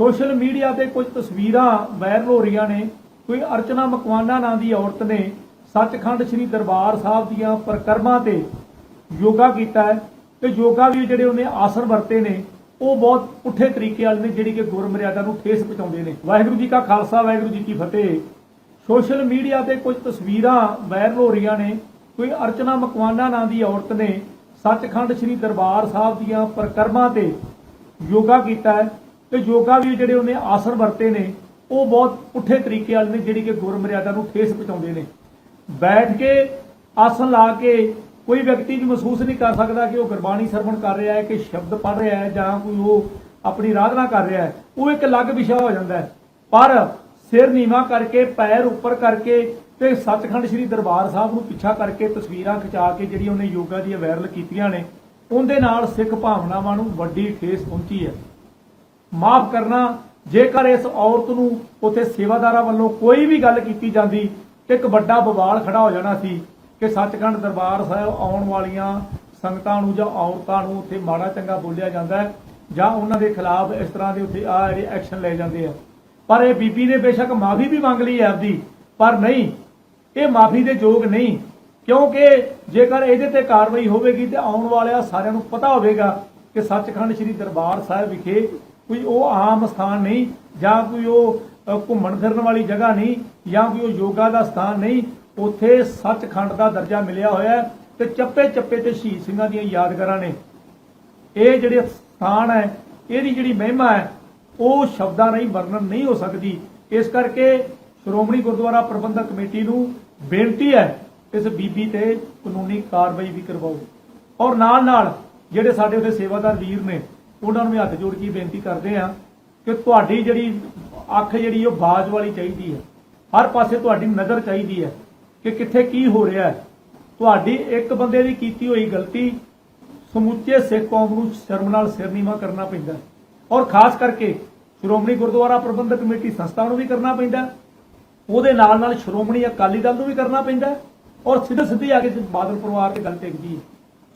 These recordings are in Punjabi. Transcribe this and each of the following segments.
ਸੋਸ਼ਲ ਮੀਡੀਆ ਤੇ ਕੁਝ ਤਸਵੀਰਾਂ ਵਾਇਰਲ ਹੋ ਰਹੀਆਂ ਨੇ। ਕੋਈ ਅਰਚਨਾ ਮਕਵਾਨਾ ਨਾਂ ਦੀ ਔਰਤ ਨੇ ਸੱਚਖੰਡ ਸ੍ਰੀ ਦਰਬਾਰ ਸਾਹਿਬ ਦੀਆਂ ਪ੍ਰਕਰਮਾਂ ਤੇ ਯੋਗਾ ਕੀਤਾ ਹੈ ਤੇ ਯੋਗਾ ਵੀ ਜਿਹੜੇ ਉਹਨੇ ਆਸਣ ਵਰਤੇ ਨੇ, ਉਹ ਬਹੁਤ ਪੁੱਠੇ ਤਰੀਕੇ ਵਾਲੇ ਨੇ, ਜਿਹੜੀ ਕਿ ਗੁਰਮਰਿਆਦਾ ਨੂੰ ਠੇਸ ਪਹੁੰਚਾਉਂਦੇ ਨੇ। ਵਾਹਿਗੁਰੂ ਜੀ ਕਾ ਖਾਲਸਾ, ਵਾਹਿਗੁਰੂ ਜੀ ਕੀ ਫਤਿਹ। ਸੋਸ਼ਲ ਮੀਡੀਆ ਤੇ ਕੁਝ ਤਸਵੀਰਾਂ ਵਾਇਰਲ ਹੋ ਰਹੀਆਂ ਨੇ। ਕੋਈ ਅਰਚਨਾ ਮਕਵਾਨਾ ਨਾਂ ਦੀ ਔਰਤ ਨੇ ਸੱਚਖੰਡ ਸ੍ਰੀ ਦਰਬਾਰ ਸਾਹਿਬ ਦੀਆਂ ਪ੍ਰਕਰਮਾਂ ਤੇ ਯੋਗਾ ਕੀਤਾ ਹੈ। ਤੇ ਯੋਗਾ ਵੀ ਜਿਹੜੇ ਉਹਨੇ ਆਸਣ ਵਰਤੇ ਨੇ, ਉਹ ਬਹੁਤ ਪੁੱਠੇ ਤਰੀਕੇ ਵਾਲੇ ਨੇ, ਜਿਹੜੀ ਕਿ ਗੁਰਮਰਿਆਦਾ ਨੂੰ ਠੇਸ ਪਹੁੰਚਾਉਂਦੇ ਨੇ। ਬੈਠ ਕੇ ਆਸਣ ਲਾ ਕੇ ਕੋਈ ਵਿਅਕਤੀ ਨੂੰ ਮਹਿਸੂਸ ਨਹੀਂ ਕਰ ਸਕਦਾ ਕਿ ਉਹ ਗੁਰਬਾਣੀ ਸਰਵਣ ਕਰ ਰਿਹਾ ਹੈ, ਕਿ ਸ਼ਬਦ ਪੜ੍ਹ ਰਿਹਾ ਹੈ, ਜਾਂ ਕੋਈ ਉਹ ਆਪਣੀ ਆਰਾਧਨਾ ਕਰ ਰਿਹਾ ਹੈ, ਉਹ ਇੱਕ ਅਲੱਗ ਵਿਸ਼ਾ ਹੋ ਜਾਂਦਾ ਹੈ। ਪਰ ਸਿਰ ਨੀਵਾ ਕਰਕੇ, ਪੈਰ ਉੱਪਰ ਕਰਕੇ ਤੇ ਸੱਚਖੰਡ ਸ੍ਰੀ ਦਰਬਾਰ ਸਾਹਿਬ ਨੂੰ ਪਿੱਛਾ ਕਰਕੇ ਤਸਵੀਰਾਂ ਖਿਚਾ ਕੇ ਜਿਹੜੀ ਉਹਨੇ ਯੋਗਾ ਦੀਆਂ ਵਾਇਰਲ ਕੀਤੀਆਂ ਨੇ, ਉਹਦੇ ਨਾਲ ਸਿੱਖ ਭਾਵਨਾਵਾਂ ਨੂੰ ਵੱਡੀ ਠੇਸ ਪਹੁੰਚੀ ਹੈ। ਮਾਫ ਕਰਨਾ, ਜੇਕਰ ਇਸ ਔਰਤ ਨੂੰ ਉਥੇ ਸੇਵਾਦਾਰਾਂ ਵੱਲੋਂ ਕੋਈ ਵੀ ਗੱਲ ਕੀਤੀ ਜਾਂਦੀ ਤੇ ਇੱਕ ਵੱਡਾ ਬਵਾਲ ਖੜਾ ਹੋ ਜਾਣਾ ਸੀ ਕਿ ਸੱਚਖੰਡ ਦਰਬਾਰ ਸਾਹਿਬ ਆਉਣ ਵਾਲੀਆਂ ਸੰਗਤਾਂ ਨੂੰ ਜਾਂ ਔਰਤਾਂ ਨੂੰ ਉੱਥੇ ਮਾੜਾ ਚੰਗਾ ਬੋਲਿਆ ਜਾਂਦਾ ਜਾਂ ਉਹਨਾਂ ਦੇ ਖਿਲਾਫ ਇਸ ਤਰ੍ਹਾਂ ਦੇ ਉੱਥੇ ਆ ਜਿਹੜੇ ਐਕਸ਼ਨ ਲਏ ਜਾਂਦੇ ਆ। ਪਰ ਇਹ ਬੀਬੀ ਨੇ ਬੇਸ਼ੱਕ ਮਾਫੀ ਵੀ ਮੰਗ ਲਈ ਹੈ ਆਪਦੀ, ਪਰ ਨਹੀਂ, ਇਹ ਮਾਫੀ ਦੇ ਯੋਗ ਨਹੀਂ, ਕਿਉਂਕਿ ਜੇਕਰ ਇਹਦੇ ਤੇ ਕਾਰਵਾਈ ਹੋਵੇਗੀ ਤੇ ਆਉਣ ਵਾਲਿਆਂ ਸਾਰਿਆਂ ਨੂੰ ਪਤਾ ਹੋਵੇਗਾ ਕਿ ਸੱਚਖੰਡ ਸ੍ਰੀ ਦਰਬਾਰ ਸਾਹਿਬ ਵਿਖੇ ਕੋਈ ਉਹ ਆਮ ਸਥਾਨ ਨਹੀਂ, ਜਾਂ ਕੋਈ ਉਹ ਘੁੰਮਣ ਫਿਰਨ ਵਾਲੀ ਜਗ੍ਹਾ ਨਹੀਂ, ਜਾਂ ਕੋਈ ਉਹ ਯੋਗਾ ਦਾ ਸਥਾਨ ਨਹੀਂ, ਉੱਥੇ ਸੱਚਖੰਡ ਦਾ ਦਰਜਾ ਮਿਲਿਆ ਹੋਇਆ ਹੈ ਤੇ ਚੱਪੇ ਚੱਪੇ ਤੇ ਸ਼ਹੀਦ ਸਿੰਘਾਂ ਦੀਆਂ ਯਾਦਗਾਰਾਂ ਨੇ। ਇਹ ਜਿਹੜੇ ਸਥਾਨ ਹੈ, ਇਹਦੀ ਜਿਹੜੀ ਮਹਿਮਾ ਹੈ, ਉਹ ਸ਼ਬਦਾਂ ਰਾਹੀਂ ਵਰਣਨ ਨਹੀਂ ਹੋ ਸਕਦੀ। ਇਸ ਕਰਕੇ ਸ਼੍ਰੋਮਣੀ ਗੁਰਦੁਆਰਾ ਪ੍ਰਬੰਧਕ ਕਮੇਟੀ ਨੂੰ ਬੇਨਤੀ ਹੈ, ਇਸ ਬੀਬੀ ਤੇ ਕਾਨੂੰਨੀ ਕਾਰਵਾਈ ਵੀ ਕਰਵਾਓ। ਔਰ ਨਾਲ ਨਾਲ ਜਿਹੜੇ ਸਾਡੇ ਉੱਥੇ ਸੇਵਾਦਾਰ ਵੀਰ ਨੇ ਉਹਨਾਂ ਨੂੰ ਵੀ ਹੱਥ ਜੋੜ ਕੇ ਬੇਨਤੀ ਕਰਦੇ ਆ ਕਿ ਤੁਹਾਡੀ ਜਿਹੜੀ ਅੱਖ ਜਿਹੜੀ, ਉਹ ਬਾਜ ਵਾਲੀ ਚਾਹੀਦੀ ਹੈ। ਹਰ ਪਾਸੇ ਤੁਹਾਡੀ ਨਜ਼ਰ ਚਾਹੀਦੀ ਹੈ ਕਿ ਕਿੱਥੇ ਕੀ ਹੋ ਰਿਹਾ ਹੈ। ਤੁਹਾਡੀ ਇੱਕ ਬੰਦੇ ਦੀ ਕੀਤੀ ਹੋਈ ਗਲਤੀ ਸਮੁੱਚੇ ਸਿੱਖ ਕੌਮ ਨੂੰ ਸ਼ਰਮ ਨਾਲ ਸਿਰ ਨੀਵਾ ਕਰਨਾ ਪੈਂਦਾ ਔਰ ਖਾਸ ਕਰਕੇ ਸ਼੍ਰੋਮਣੀ ਗੁਰਦੁਆਰਾ ਪ੍ਰਬੰਧਕ ਕਮੇਟੀ ਸੰਸਥਾ ਨੂੰ ਵੀ ਕਰਨਾ ਪੈਂਦਾ ਉਹਦੇ ਨਾਲ ਨਾਲ ਸ਼੍ਰੋਮਣੀ ਅਕਾਲੀ ਦਲ ਨੂੰ ਵੀ ਕਰਨਾ ਪੈਂਦਾ ਔਰ ਸਿੱਧੇ ਸਿੱਧੇ ਆ ਕੇ ਬਾਦਲ ਪਰਿਵਾਰ ਤੇ ਗੱਲ ਟਿਕਦੀ ਹੈ।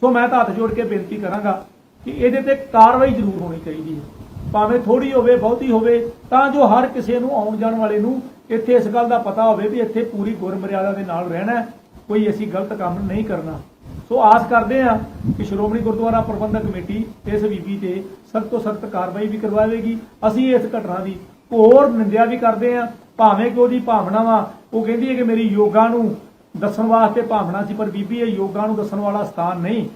ਸੋ ਮੈਂ ਤਾਂ ਹੱਥ ਜੋੜ ਕੇ ਬੇਨਤੀ ਕਰਾਂਗਾ ਕਿ ਇਹਦੇ ਤੇ ਕਾਰਵਾਈ ਜ਼ਰੂਰ ਹੋਣੀ ਚਾਹੀਦੀ ਹੈ। ਭਾਵੇਂ ਥੋੜੀ ਹੋਵੇ, ਬਹੁਤੀ ਹੋਵੇ, ਤਾਂ ਜੋ ਹਰ ਕਿਸੇ ਨੂੰ ਆਉਣ ਜਾਣ ਵਾਲੇ ਨੂੰ ਇੱਥੇ ਇਸ ਗੱਲ ਦਾ ਪਤਾ ਹੋਵੇ ਵੀ ਇੱਥੇ ਪੂਰੀ ਗੁਰਮਰਿਆਦਾ ਦੇ ਨਾਲ ਰਹਿਣਾ ਕੋਈ ਅਸੀਂ ਗਲਤ ਕੰਮ ਨਹੀਂ ਕਰਨਾ। ਸੋ ਆਸ ਕਰਦੇ ਹਾਂ ਕਿ ਸ਼੍ਰੋਮਣੀ ਗੁਰਦੁਆਰਾ ਪ੍ਰਬੰਧਕ ਕਮੇਟੀ ਇਸ ਬੀਬੀ ਤੇ ਸਖਤ ਤੋਂ ਸਖਤ ਕਾਰਵਾਈ ਵੀ ਕਰਵਾਵੇਗੀ। ਅਸੀਂ ਇਸ ਘਟਨਾ ਦੀ ਹੋਰ ਨਿੰਦਿਆ ਵੀ ਕਰਦੇ ਹਾਂ। ਭਾਵੇਂ ਕਿ ਉਹਦੀ ਭਾਵਨਾਵਾਂ, ਉਹ ਕਹਿੰਦੀ ਹੈ ਕਿ ਮੇਰੀ ਯੋਗਾ ਨੂੰ ਦੱਸਣ ਵਾਸਤੇ ਭਾਵਨਾ ਸੀ, ਪਰ ਬੀਬੀ, ਇਹ ਯੋਗਾ ਨੂੰ ਦੱਸਣ ਵਾਲਾ ਸਥਾਨ ਨਹੀਂ।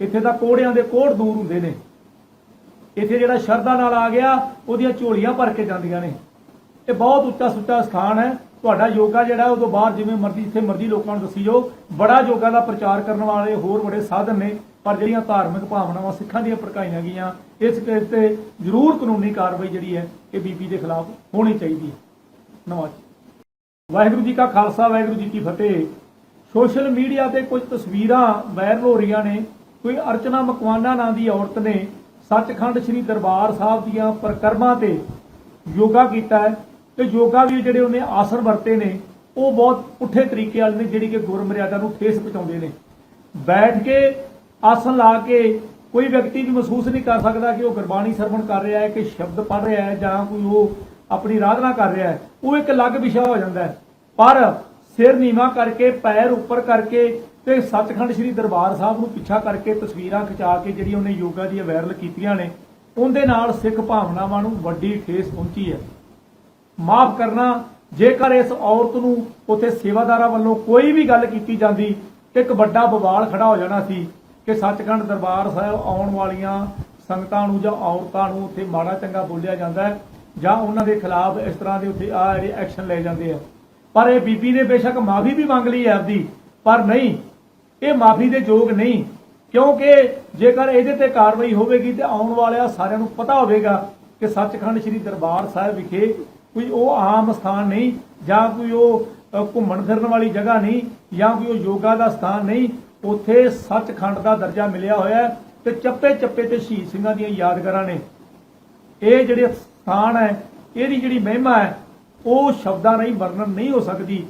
ਇੱਥੇ ਤਾਂ ਕੋੜਿਆਂ ਦੇ ਕੋੜ ਦੂਰ ਹੁੰਦੇ ਨੇ। ਇੱਥੇ ਜਿਹੜਾ ਸ਼ਰਧਾ ਨਾਲ ਆ ਗਿਆ, ਉਹਦੀਆਂ ਝੋਲੀਆਂ ਭਰ ਕੇ ਜਾਂਦੀਆਂ ਨੇ। ਇਹ ਬਹੁਤ ਉੱਚਾ ਸੁੱਚਾ ਸਥਾਨ ਹੈ। ਤੁਹਾਡਾ ਯੋਗਾ ਜਿਹੜਾ ਉਹ ਤੋਂ ਬਾਹਰ ਜਿਵੇਂ ਮਰਜ਼ੀ, ਜਿੱਥੇ ਮਰਜ਼ੀ ਲੋਕਾਂ ਨੂੰ ਦੱਸੀ ਜਾਓ, ਬੜਾ ਯੋਗਾ ਦਾ ਪ੍ਰਚਾਰ ਕਰਨ ਵਾਲੇ ਹੋਰ ਬੜੇ ਸਾਧਨ ਨੇ, ਪਰ ਜਿਹੜੀਆਂ ਧਾਰਮਿਕ ਭਾਵਨਾਵਾਂ, ਸਿੱਖਾਂ ਦੀਆਂ ਭੜਕਾਈਆਂ ਗਈਆਂ, ਇਸ ਕੇਸ ਤੇ ਜ਼ਰੂਰ ਕਾਨੂੰਨੀ ਕਾਰਵਾਈ ਜਿਹੜੀ ਹੈ, ਇਹ ਬੀਬੀ ਦੇ ਖਿਲਾਫ ਹੋਣੀ ਚਾਹੀਦੀ ਹੈ। ਨਵਾਜ਼ ਵਾਹਿਗੁਰੂ ਜੀ ਕਾ ਖਾਲਸਾ, ਵਾਹਿਗੁਰੂ ਜੀ ਕੀ ਫਤਿਹ। ਸੋਸ਼ਲ ਮੀਡੀਆ ਤੇ ਕੁਝ ਤਸਵੀਰਾਂ ਵਾਇਰਲ ਹੋ ਰਹੀਆਂ ਨੇ। ਕੋਈ ਅਰਚਨਾ ਮਕਵਾਨਾ ਨਾਂ ਦੀ ਔਰਤ ਨੇ ਸੱਚਖੰਡ ਸ੍ਰੀ ਦਰਬਾਰ ਸਾਹਿਬ ਦੀਆਂ ਪ੍ਰਕਰਮਾਂ ਤੇ ਯੋਗਾ ਕੀਤਾ ਹੈ ਤੇ ਯੋਗਾ ਵੀ ਜਿਹੜੇ ਉਹਨੇ ਆਸਣ ਵਰਤੇ ਨੇ, ਉਹ ਬਹੁਤ ਪੁੱਠੇ ਤਰੀਕੇ ਵਾਲੇ ਨੇ, ਜਿਹੜੀ ਕਿ ਗੁਰਮਰਿਆਦਾ ਨੂੰ ਠੇਸ ਪਹੁੰਚਾਉਂਦੇ ਨੇ। ਬੈਠ ਕੇ ਆਸਣ ਲਾ ਕੇ ਕੋਈ ਵਿਅਕਤੀ ਵੀ ਮਹਿਸੂਸ ਨਹੀਂ ਕਰ ਸਕਦਾ ਕਿ ਉਹ ਗੁਰਬਾਣੀ ਸਰਵਣ ਕਰ ਰਿਹਾ ਹੈ, ਕਿ ਸ਼ਬਦ ਪੜ੍ਹ ਰਿਹਾ ਹੈ ਜਾਂ ਕੋਈ ਉਹ ਆਪਣੀ ਆਰਾਧਨਾ ਕਰ ਰਿਹਾ ਹੈ, ਉਹ ਇੱਕ ਅਲੱਗ ਵਿਸ਼ਾ ਹੋ ਜਾਂਦਾ ਹੈ। ਪਰ ਸਿਰ ਨੀਵਾ ਕਰਕੇ, ਪੈਰ ਉੱਪਰ ਕਰਕੇ ਤੇ ਸੱਚਖੰਡ ਸ੍ਰੀ ਦਰਬਾਰ ਸਾਹਿਬ ਨੂੰ ਪਿੱਛਾ ਕਰਕੇ ਤਸਵੀਰਾਂ ਖਿਚਾ ਕੇ ਜਿਹੜੀ ਉਹਨੇ ਯੋਗਾ ਦੀਆਂ ਵਾਇਰਲ ਕੀਤੀਆਂ ਨੇ, ਉਹਦੇ ਨਾਲ ਸਿੱਖ ਭਾਵਨਾਵਾਂ ਨੂੰ ਵੱਡੀ ਠੇਸ ਪਹੁੰਚੀ ਹੈ। ਮਾਫ ਕਰਨਾ, ਜੇਕਰ ਇਸ ਔਰਤ ਨੂੰ ਉਥੇ ਸੇਵਾਦਾਰਾਂ ਵੱਲੋਂ ਕੋਈ ਵੀ ਗੱਲ ਕੀਤੀ ਜਾਂਦੀ ਤੇ ਇੱਕ ਵੱਡਾ ਬਵਾਲ ਖੜਾ ਹੋ ਜਾਣਾ ਸੀ ਕਿ ਸੱਚਖੰਡ ਦਰਬਾਰ ਸਾਹਿਬ ਆਉਣ ਵਾਲੀਆਂ ਸੰਗਤਾਂ ਨੂੰ ਜਾਂ ਔਰਤਾਂ ਨੂੰ ਉੱਥੇ ਮਾੜਾ ਚੰਗਾ ਬੋਲਿਆ ਜਾਂਦਾ ਜਾਂ ਉਹਨਾਂ ਦੇ ਖਿਲਾਫ ਇਸ ਤਰ੍ਹਾਂ ਦੇ ਉੱਥੇ ਆ ਜਿਹੜੇ ਐਕਸ਼ਨ ਲਏ ਜਾਂਦੇ ਆ। ਪਰ ਇਹ ਬੀਬੀ ਨੇ ਬੇਸ਼ੱਕ ਮਾਫੀ ਵੀ ਮੰਗ ਲਈ ਹੈ ਆਪਦੀ, ਪਰ ਨਹੀਂ ਇਹ ਮਾਫੀ ਦੇ ਯੋਗ ਨਹੀਂ, ਕਿਉਂਕਿ ਜੇਕਰ ਇਹਦੇ ਤੇ ਕਾਰਵਾਈ ਹੋਵੇਗੀ ਤੇ ਆਉਣ ਵਾਲਿਆਂ ਸਾਰਿਆਂ ਨੂੰ ਪਤਾ ਹੋਵੇਗਾ ਕਿ ਸੱਚਖੰਡ ਸ੍ਰੀ ਦਰਬਾਰ ਸਾਹਿਬ ਵਿਖੇ ਕੋਈ ਉਹ ਆਮ ਸਥਾਨ ਨਹੀਂ, ਜਾਂ ਕੋਈ ਉਹ ਘੁੰਮਣ ਫਿਰਨ ਵਾਲੀ ਜਗ੍ਹਾ ਨਹੀਂ, ਜਾਂ ਕੋਈ ਉਹ ਯੋਗਾ ਦਾ ਸਥਾਨ ਨਹੀਂ, ਉੱਥੇ ਸੱਚਖੰਡ ਦਾ ਦਰਜਾ ਮਿਲਿਆ ਹੋਇਆ ਤੇ ਚੱਪੇ ਚੱਪੇ ਤੇ ਸ਼ਹੀਦ ਸਿੰਘਾਂ ਦੀਆਂ ਯਾਦਗਾਰਾਂ ਨੇ। ਇਹ ਜਿਹੜੇ ਸਥਾਨ ਹੈ, ਇਹਦੀ ਜਿਹੜੀ ਮਹਿਮਾ ਹੈ, ਉਹ ਸ਼ਬਦਾਂ ਰਾਹੀਂ ਵਰਣਨ ਨਹੀਂ ਹੋ ਸਕਦੀ।